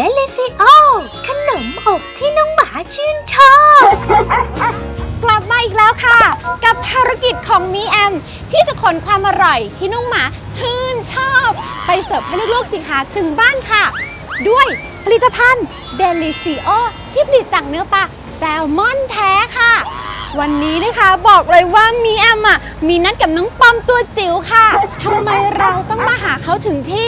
เดลิซิโอขนมอบที่น้องหมาชื่นชอบ กลับมาอีกแล้วค่ะ กับภารกิจของมีแอม ที่จะขนความอร่อยที่น้องหมาชื่นชอบ ไปเสิร์ฟให้ลูกๆสิคะถึงบ้านค่ะ ด้วยผลิตภัณฑ์เดลิซิโอที่ผลิตจากเนื้อปลาแซลมอนแท้ค่ะ วันนี้นะคะบอกเลยว่ามีแอมอะมีนัดกับน้องปอมตัวจิ๋วค่ะทำไมเราต้องมาหาเขาถึงที่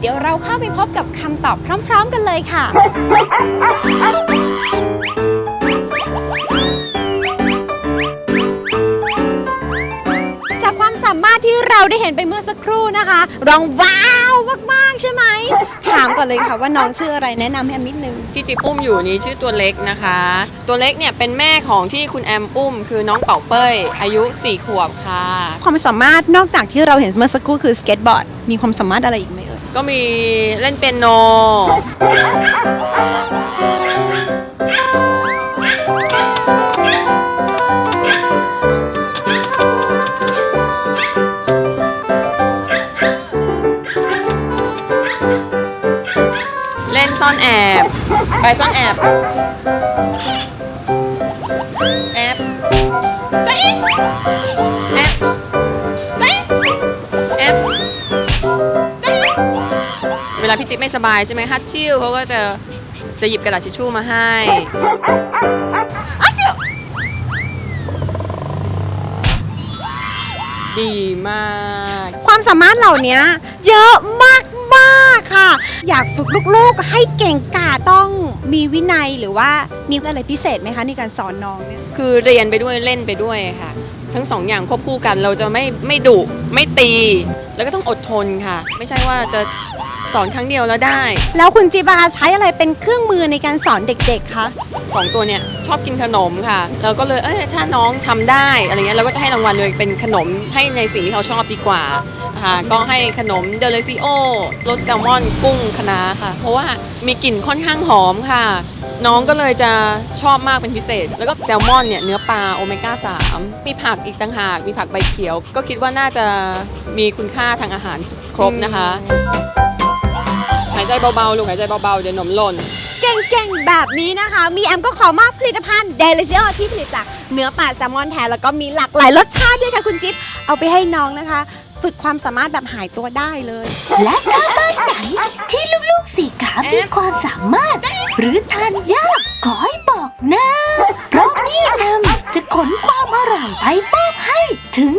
เดี๋ยวเราเข้าไปพบกับคำตอบพร้อม ๆ กันเลยค่ะ จากความสามารถที่เราได้เห็นไปเมื่อสักครู่นะคะร้องว้าวมากๆใช่ไหม ถามก่อนเลยค่ะว่าน้องชื่ออะไรแนะนำให้แอมนิดนึง ที่จิบอุ้มอยู่นี้ชื่อตัวเล็กนะคะ ตัวเล็กเนี่ยเป็นแม่ของที่คุณแอมอุ้ม คือน้องเป่าเป้ย อายุ 4 ขวบค่ะ ความสามารถนอกจากที่เราเห็นเมื่อสักครู่คือสเก็ตบอร์ดมีความสามารถอะไรอีกไหมเอ่ย ก็มีเล่นเปียโน เล่นซ่อนแอบ ไปซ่อนแอบ แอบจ๊ะอ๊ะแอบ พี่จิ๊บไม่สบายใช่ไหมฮัตชิวเขาก็จะจะหยิบกระดาษทิชชู่มาให้ดีมาก ความสามารถเหล่านี้เยอะมากๆค่ะ อยากฝึกลูกๆให้เก่งกาจต้องมีวินัยหรือว่ามีอะไรพิเศษไหมคะในการสอนน้องเนี่ยคือเรียนไปด้วยเล่นไปด้วยค่ะ ทั้งสองอย่างควบคู่กัน เราจะไม่ไม่ดุไม่ตี แล้วก็ต้องอดทนค่ะ ไม่ใช่ว่าจะสอนครั้งเดียวแล้วได้ แล้วคุณจิบาใช้อะไรเป็นเครื่องมือในการสอนเด็กๆคะสองตัวเนี่ยชอบกินขนมค่ะเราก็เลยเอ้ยถ้าน้องทำได้อะไรเงี้ยเราก็จะให้รางวัลเลยเป็นขนมให้ในสิ่งที่เขาชอบดีกว่าค่ะก็ให้ขนมเดลซิโอรสแซลมอนกุ้งคะน้าค่ะ เพราะว่ามีกลิ่นค่อนข้างหอมค่ะ น้องก็เลยจะชอบมากเป็นพิเศษ แล้วก็แซลมอนเนี่ยเนื้อปลาโอเมก้า 3 มีผักอีกต่างหาก มีผักใบเขียว ก็คิดว่าน่าจะมีคุณค่าทางอาหารครบนะคะ หายใจเบาๆลูกหายใจเบาๆเดี๋ยวนมหล่น เก่งๆ แบบนี้นะคะ มีแอมก็ขอมอบผลิตภัณฑ์เดลิเซียที่ผลิตจากเนื้อปลาแซลมอนแท้แล้วก็มีหลากหลายรสชาติด้วยค่ะคุณจิ๊บเอาไปให้น้องนะคะ ฝึกความสามารถแบบหายตัวได้เลย และามีความสามารถ หรือทานยากขอให้บอกนะ เพราะนี่นำจะขนความอร่อยไปมอบให้ถึง